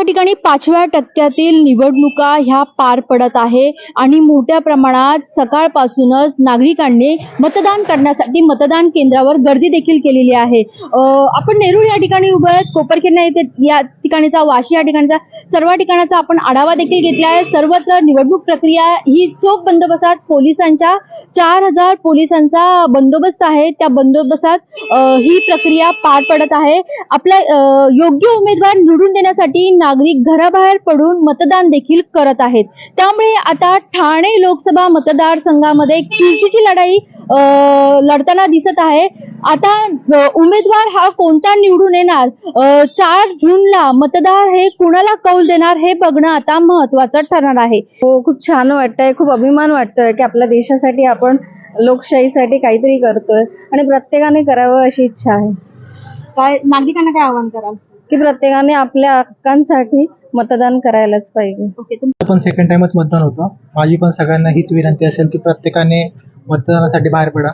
या ठिकाणी पाचव्या टक्क्यातील निवडणुका ह्या पार पडत आहे आणि मोठ्या प्रमाणात सकाळपासूनच नागरिकांनी मतदान करण्यासाठी मतदान केंद्रावर गर्दी देखील केलेली आहे. आपण नेरूळ या ठिकाणी उभं आहेत. कोपरखेरणा येथे या ठिकाणीचा वाशी या ठिकाणचा सर्व ठिकाणाचा आपण आढावा देखील घेतला आहे. सर्वच निवडणूक प्रक्रिया ही चोख बंदोबस्तात पोलिसांच्या चार हजार पोलिसांचा बंदोबस्त आहे. त्या बंदोबस्तात ही प्रक्रिया पार पडत आहे. आपला योग्य उमेदवार निवडून देण्यासाठी नागरिक घराबाहेर पडून मतदान देखील करत आहेत. त्यामुळे आता ठाणे लोकसभा मतदारसंघामध्ये चुरशीची लढाई लढताना दिसत आहे. आता उमेदवार हा कोणता निवडून येणार? चार जूनला मतदार हे कुणाला कौल देणार हे बघणं आता महत्वाचं ठरणार आहे. हो खूप छान वाटतंय खूप अभिमान वाटतोय की आपल्या देशासाठी आपण लोकशाहीसाठी काहीतरी करतोय आणि प्रत्येकाने करावं अशी इच्छा आहे. काय नागरिकांना काय आवाहन कराल? की प्रत्येकाने आपल्या हक्कांसाठी मतदान करायलाच पाहिजे. पण सेकंड टाइमच मतदान होतं. माझी पण सगळ्यांना हीच विनंती असेल की प्रत्येकाने मतदानासाठी बाहेर पडा.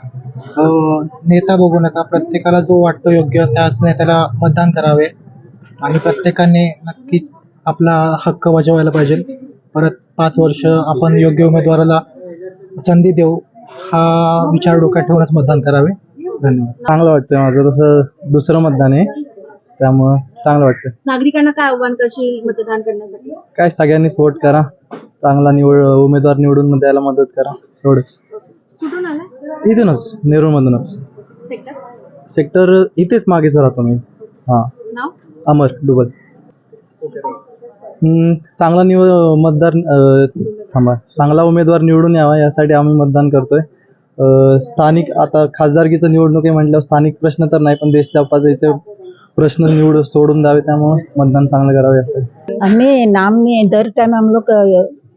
नेता बघू नका. प्रत्येकाला जो वाटतो योग्य त्याच नेत्याला मतदान करावे. आणि प्रत्येकाने नक्कीच आपला हक्क बजावायला पाहिजे. परत पाच वर्ष आपण योग्य उमेदवाराला संधी देऊ हा विचार डोक्यात ठेवूनच मतदान करावे. धन्यवाद. चांगलं वाटतं माझं. तसं दुसरं मतदान आहे. त्यामुळं चांगलं वाटतं. नागरिकांना काय आव्हान करशील मतदान करण्यासाठी? काय सगळ्यांनीच वोट करा. चांगला निवड उमेदवार निवडून द्यायला मदत करा. एवढंच. कुठून आला? इथूनच नेरूळमधूनच. सेक्टर सेक्टर इथेच मागेच राहतो मी. हां. अमर डुबल. हम्म, चांगला निव मतदार थांबा. चांगला उमेदवार निवडून यावा यासाठी आम्ही मतदान करतोय. स्थानिक आता खासदारकीचं निवडणूक आहे म्हटल्यावर स्थानिक प्रश्न तर नाही पण देश पातळीचे प्रश्न निवड सोडून द्यावे त्यामुळे मतदान चांगलं करावे यासाठी हमें नाम नहीं है दर टाइम हम लोग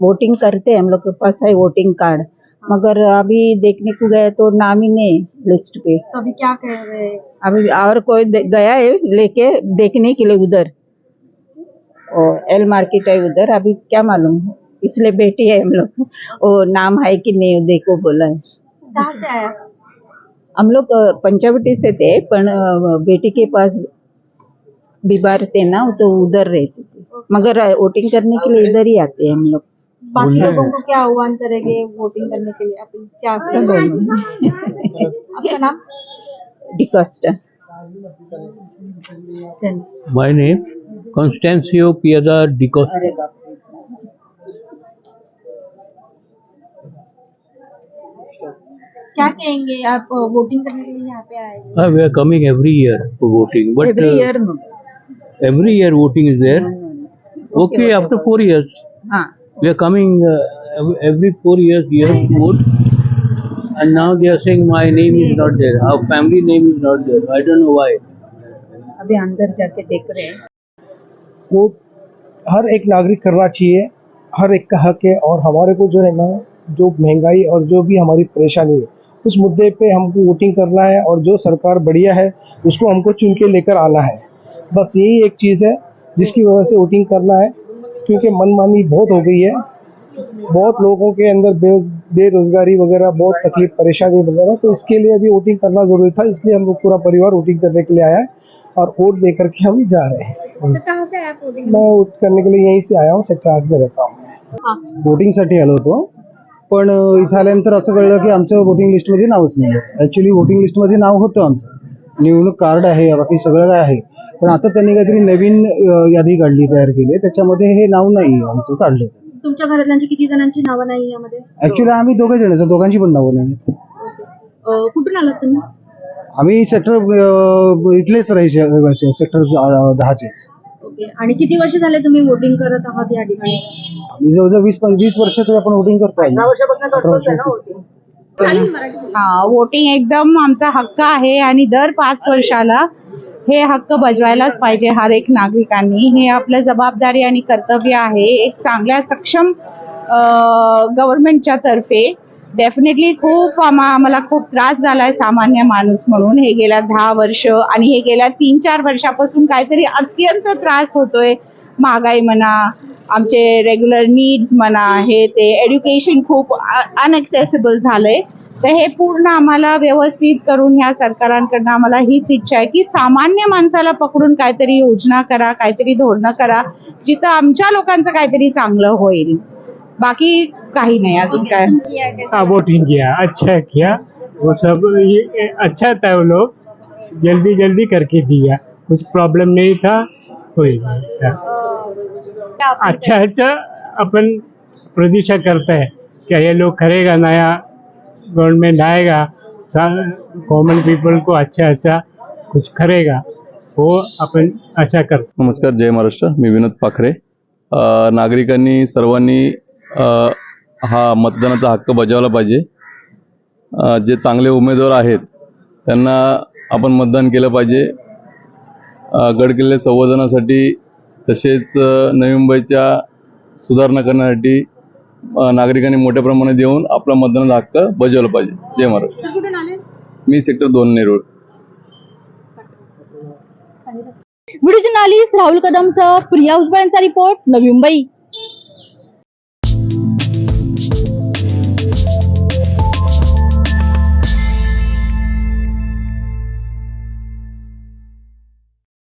वोटिंग करते हैं हम लोग के पास है वोटिंग कार्ड मगर अभी देखने को गए तो नाम ही नहीं लिस्ट पे. तो अभी क्या कह रहे हैं? अभी और कोई गया है लेके देखने के लिए उधर? ओ, एल मार्केट है उधर अभी क्या मालूम? इसलिए बैठी है हम लोग। वो नाम है कि नहीं देखो बोला है। कहाँ से आया? हम लोग पंचवटी से थे पण अ, बेटी के पास बीमार थे ना तो उधर रहते थे। मगर वोटिंग करने के लिए इधर ही आते हैं हम लोग। बाकी लोगों को क्या आह्वान करेंगे वोटिंग करने के लिए? अपन क्या आपका नाम? D'Costa. My name? Constancio Piedra Di क्या कहेंगे आप वोटिंग करने के लिए यहाँ पे आए are coming every year for voting, but every year every year voting is there. Okay, after four years, हाँ we are coming uh, ev- every four years we have to vote. And now they are saying my name is not there, our family name is not there. I don't know why. अभी अंदर जाके देख रहे हैं वो हर एक नागरिक करना चाहिए हर एक का हक है और हमारे को जो है ना जो महँगाई और जो भी हमारी परेशानी है उस मुद्दे पे हमको वोटिंग करना है और जो सरकार बढ़िया है उसको हमको चुन के लेकर आना है बस यही एक चीज़ है जिसकी वजह से वोटिंग करना है क्योंकि मनमानी बहुत हो गई है। बहुत लोगों के अंदर बे बेरोजगारी वगैरह बहुत तकलीफ़ परेशानी वगैरह तो इसके लिए अभी वोटिंग करना ज़रूरी था इसलिए हम लोग पूरा परिवार वोटिंग करने के लिए आया है और वोट दे करके हम जा रहे हैं। तो कहाँ से आया मैं वोट करने के लिए यहीं से आया हूँ सेक्टर आठ में रहता हूँ। हाँ। वोटिंगसाठी आलो होतो। पण इथं आल्यानंतर असं कळलं की आमचं वोटिंग लिस्टमध्ये नावच नाही आहे ॲक्च्युली वोटिंग लिस्टमध्ये नाव होतं आमचं. निवडणूक कार्ड आहे बाकी सगळं काय आहे. पण आता त्यांनी काहीतरी नवीन यादी काढली तयार केली. त्याच्यामध्ये हे नाव नाही आमचं काढलं तुमच्या घरातल्यांची किती जणांची नावं नाही यामध्ये? ॲक्च्युली आम्ही दोघे जण आहेत, दोघांची पण नावं नाही. अं, कुठून आलात तुम्ही? आम्ही सेक्टर इथलेच राहायचे रहिवासी सेक्टर दहाचेच. ओके. आणि किती वर्ष झाले तुम्ही वोटिंग करत आहात या ठिकाणी? आम्ही जवळजवळ वीस वीस वर्ष तरी आपण वोटिंग करतो चालेल मराठी हा वोटिंग एकदम आमचा हक्क आहे आणि दर पाच वर्षाला हे हक्क बजवायलाच पाहिजे हर एक नागरिकांनी. हे आपलं जबाबदारी आणि कर्तव्य आहे. एक चांगल्या सक्षम गव्हर्नमेंटच्या तर्फे. डेफिनेटली खूप आम्हा आम्हाला खूप त्रास झालाय सामान्य माणूस म्हणून. हे गेल्या दहा वर्ष आणि हे गेल्या तीन चार वर्षापासून काहीतरी अत्यंत त्रास होतोय. महागाई म्हणा आमचे रेग्युलर नीड्स म्हणा हे ते एज्युकेशन खूप अनएक्सेसिबल झालंय. तर हे पूर्ण आम्हाला व्यवस्थित करून ह्या सरकारांकडनं आम्हाला हीच इच्छा आहे की सामान्य माणसाला पकडून काहीतरी योजना करा काहीतरी धोरणं करा जिथं आमच्या लोकांचं काहीतरी चांगलं होईल. बाकी काही नाही अजून काय. हाँ वोटिंग किया अच्छा किया वो हो, सब ये अच्छा था वो लोग. जल्दी जल्दी करके दिया. कुछ प्रॉब्लम नहीं था कोई नहीं था. अच्छा अच्छा अपन प्रतीक्षा करते हैं. क्या ये लोग करेगा नया गवर्नमेंट आएगा कॉमन पीपल को अच्छा अच्छा कुछ करेगा वो आपण आशा करतो नमस्कार जय महाराष्ट्र मी विनोद पाखरे. नागरिकांनी सर्वांनी हा मतदानाचा हक्क बजावला पाहिजे. जे चांगले उमेदवार आहेत त्यांना आपण मतदान केलं पाहिजे. गडकिल्ले संवर्धनासाठी तसेच नवी मुंबईच्या सुधारणा करण्यासाठी नागरिकांनी मोठ्या प्रमाणात येऊन आपला मतदानाचा हक्क बजावला पाहिजे. जय आले? मी सेक्टर दोन नेरूळ व्हिडिओ जर्नालिस्ट राहुल कदमसह प्रिया उजबळांचा रिपोर्ट नवी मुंबई.